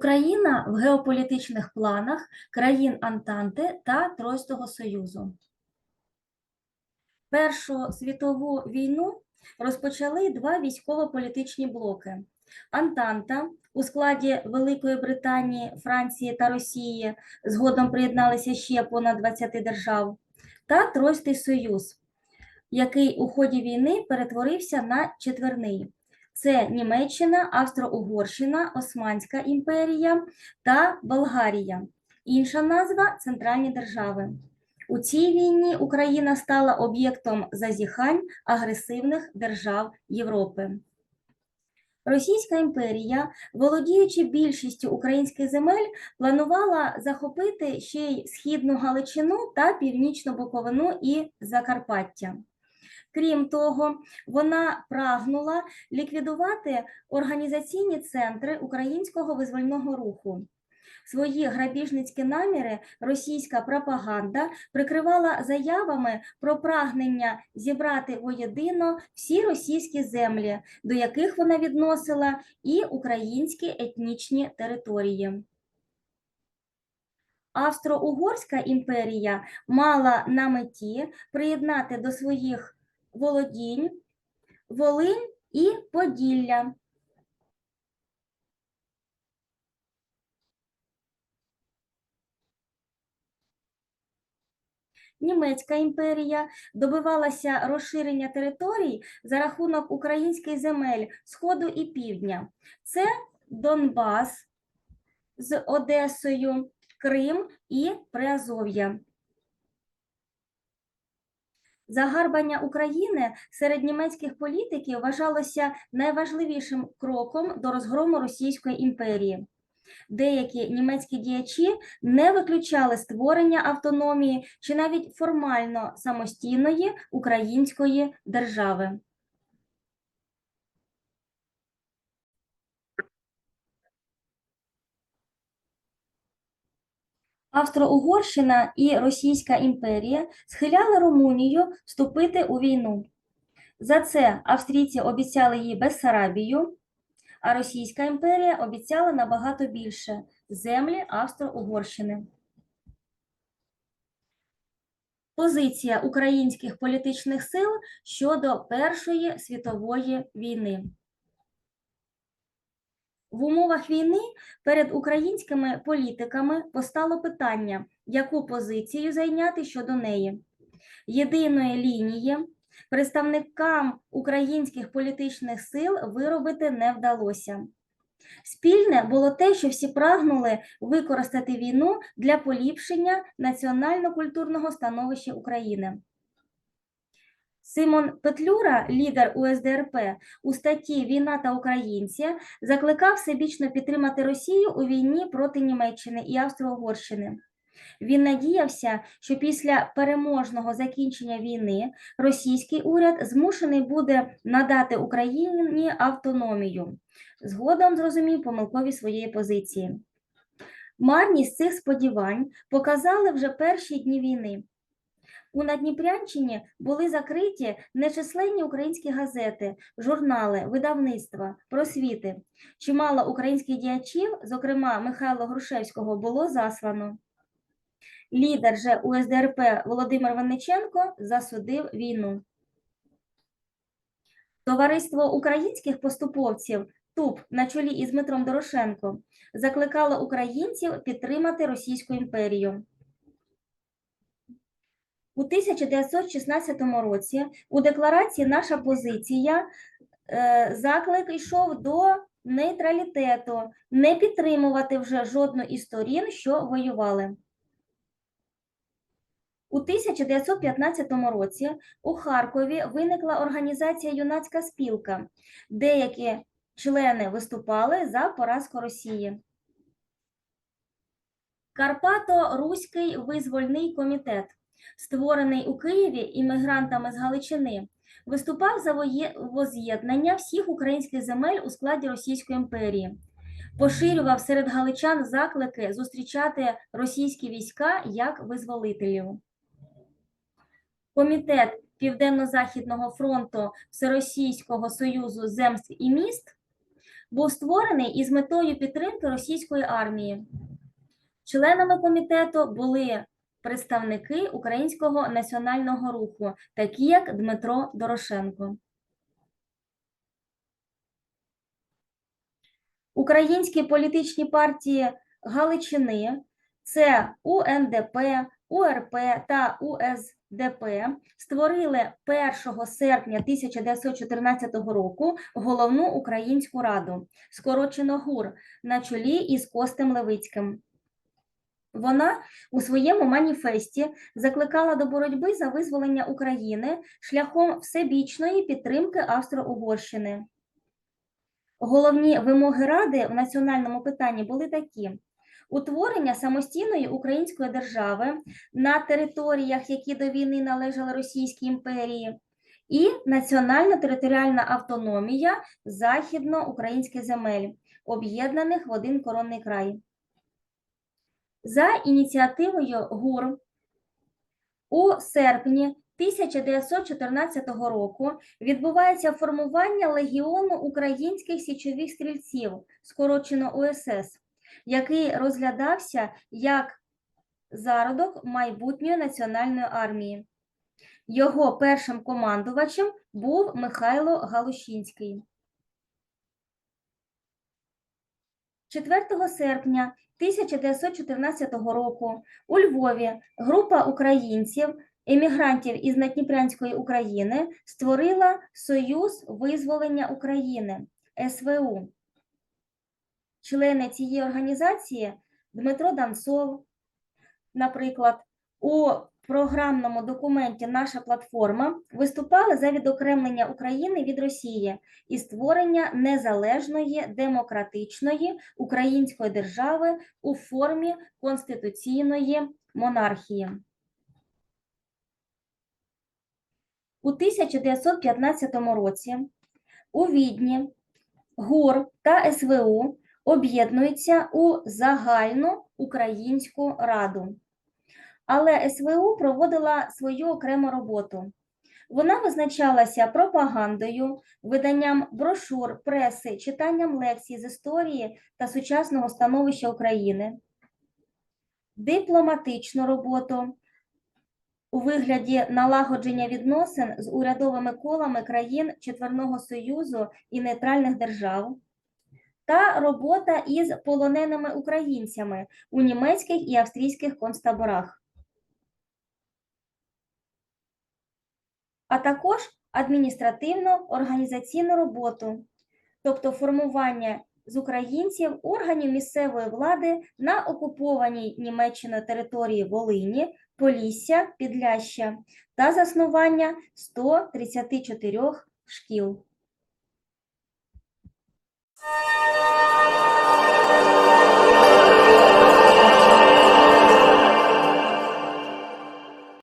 Україна в геополітичних планах країн Антанти та Тройського Союзу. Першу світову війну розпочали два військово-політичні блоки: Антанта у складі Великої Британії, Франції та Росії згодом приєдналися ще понад 20 держав, та Тройський Союз, який у ході війни перетворився на четверний. Це Німеччина, Австро-Угорщина, Османська імперія та Болгарія. Інша назва Центральні держави. У цій війні Україна стала об'єктом зазіхань агресивних держав Європи. Російська імперія, володіючи більшістю українських земель, планувала захопити ще й східну Галичину та північну Буковину і Закарпаття. Крім того, вона прагнула ліквідувати організаційні центри українського визвольного руху. Свої грабіжницькі наміри російська пропаганда прикривала заявами про прагнення зібрати воєдино всі російські землі, до яких вона відносила і українські етнічні території. Австро-Угорська імперія мала на меті приєднати до своїх володінь Волинь і Поділля. Німецька імперія добивалася розширення територій за рахунок українських земель Сходу і Півдня. Це Донбас з Одесою, Крим і Приазов'я. Загарбання України серед німецьких політиків вважалося найважливішим кроком до розгрому Російської імперії. Деякі німецькі діячі не виключали створення автономії чи навіть формально самостійної української держави. Австро-Угорщина і Російська імперія схиляли Румунію вступити у війну. За це австрійці обіцяли їй Бессарабію, а Російська імперія обіцяла набагато більше землі Австро-Угорщини. Позиція українських політичних сил щодо Першої світової війни. В умовах війни перед українськими політиками постало питання, яку позицію зайняти щодо неї. Єдиної лінії представникам українських політичних сил виробити не вдалося. Спільне було те, що всі прагнули використати війну для поліпшення національно-культурного становища України. Симон Петлюра, лідер УСДРП, у статті Війна та українці закликав всебічно підтримати Росію у війні проти Німеччини і Австро-Угорщини. Він надіявся, що після переможного закінчення війни російський уряд змушений буде надати Україні автономію. Згодом зрозумів помилкові своєї позиції. Марність цих сподівань показали вже перші дні війни. У Надніпрянщині були закриті нечисленні українські газети, журнали, видавництва, просвіти. Чимало українських діячів, зокрема Михайла Грушевського, було заслано. Лідер же УСДРП Володимир Винниченко засудив війну. Товариство українських поступовців ТУП на чолі із Дмитром Дорошенко закликало українців підтримати Російську імперію. У 1916 році у декларації наша позиція е, заклик йшов до нейтралітету, не підтримувати вже жодну із сторін, що воювали. У 1915 році у Харкові виникла організація Юнацька спілка. Деякі члени виступали за поразку Росії. Карпато-Руський визвольний комітет, створений у Києві іммігрантами з Галичини, виступав за воз'єднання всіх українських земель у складі Російської імперії. Поширював серед галичан заклики зустрічати російські війська як визволителів. Комітет Південно-Західного фронту Всеросійського союзу земств і міст був створений із метою підтримки російської армії. Членами комітету були представники Українського національного руху, такі як Дмитро Дорошенко. Українські політичні партії Галичини це УНДП, УРП та УСДП створили 1 серпня 1914 року головну українську раду, скорочено ГУР, на чолі із Костем Левицьким. Вона у своєму маніфесті закликала до боротьби за визволення України шляхом всебічної підтримки Австро-Угорщини. Головні вимоги Ради в національному питанні були такі: утворення самостійної української держави на територіях, які до війни належали Російській імперії, і національно-територіальна автономія західноукраїнських земель, об'єднаних в один коронний край. За ініціативою ГУР у серпні 1914 року відбувається формування легіону українських січових стрільців, скорочено УСС, який розглядався як зародок майбутньої національної армії. Його першим командувачем був Михайло Галущинський. 4 серпня 1914 року у Львові група українців, емігрантів із Надніпрянської України створила Союз визволення України СВУ. Члени цієї організації Дмитро Данцов, наприклад, у програмному документі Наша платформа виступали за відокремлення України від Росії і створення незалежної демократичної української держави у формі конституційної монархії. У 1915 році у Відні ГУР та СВУ об'єднуються у загальну українську раду. Але СВУ проводила свою окрему роботу. Вона визначалася пропагандою, виданням брошур, преси, читанням лекцій з історії та сучасного становища України, дипломатичну роботу у вигляді налагодження відносин з урядовими колами країн Четверного Союзу і нейтральних держав, та робота із полоненими українцями у німецьких і австрійських концтаборах. а також адміністративну організаційну роботу, тобто формування з українців органів місцевої влади на окупованій Німеччиною території Волині, Полісся, Підляща та заснування 134 шкіл.